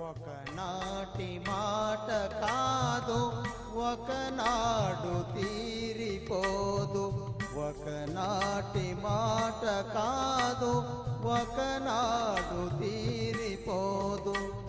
ఒకనాటి మాట కాదు ఒకనాడు తీరిపోదు. ఒకనాటి మాట కాదు ఒకనాడు తీరిపోదు.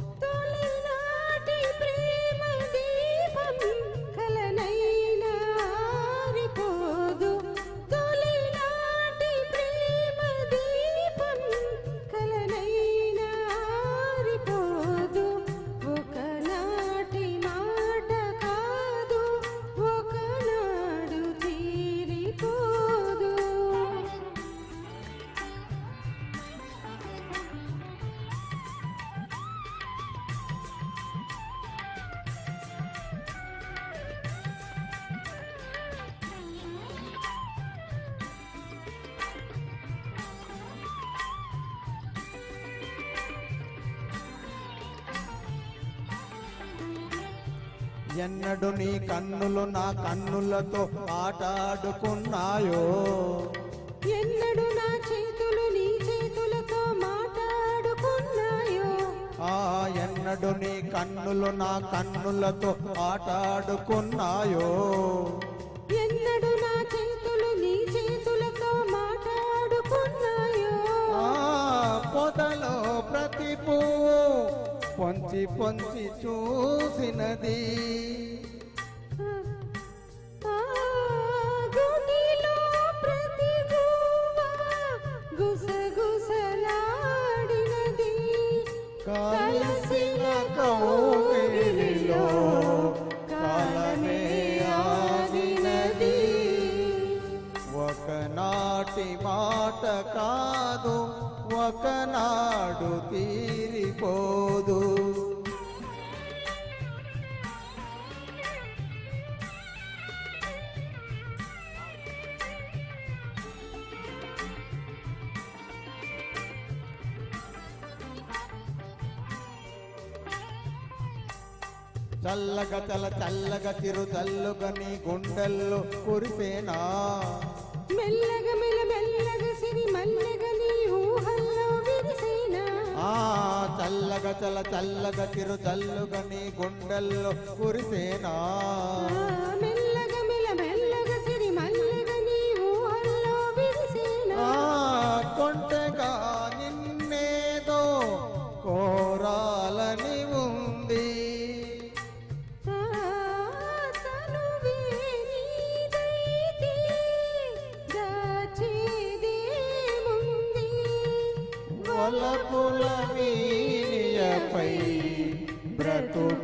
ఎన్నడు నీ కన్నులు నా కన్నులతో ఆటాడుకున్నాయో? ఎన్నడు నా చేతులు నీ చేతులతో మాట్లాడుకున్నాయో ఆ ఎన్నడు నీ కన్నులు నా కన్నులతో ఆటాడుకున్నాయో? పొంచి పొంచి చూసినది కలిసిన కౌగిలిలో కాలమే ఆగినది. ఒకనాటి మాట కాదు ఒకనాడు తీరిపోదు చల్లగ చల చల్లగ చిరు చల్లుగ నీ గుండెల్లో కురిసేనా? మెల్లగా మెల్ల మెల్లగా సిరి మల్లెగ నీ ఊహల్లో విరిసేనా? ఆ చల్లగ చల చల్లగ చిరు చల్లుగ నీ గుండెల్లో కురిసేనా? తలపుల వీనియపై బ్రతుకే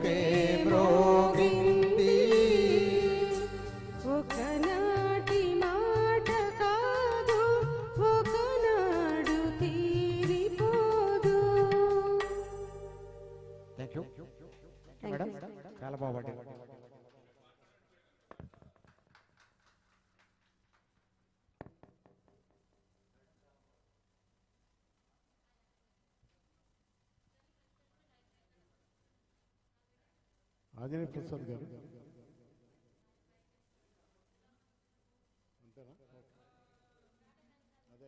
ఆంజనేయ ప్రసాద్ గారు. అంతేనా? అదే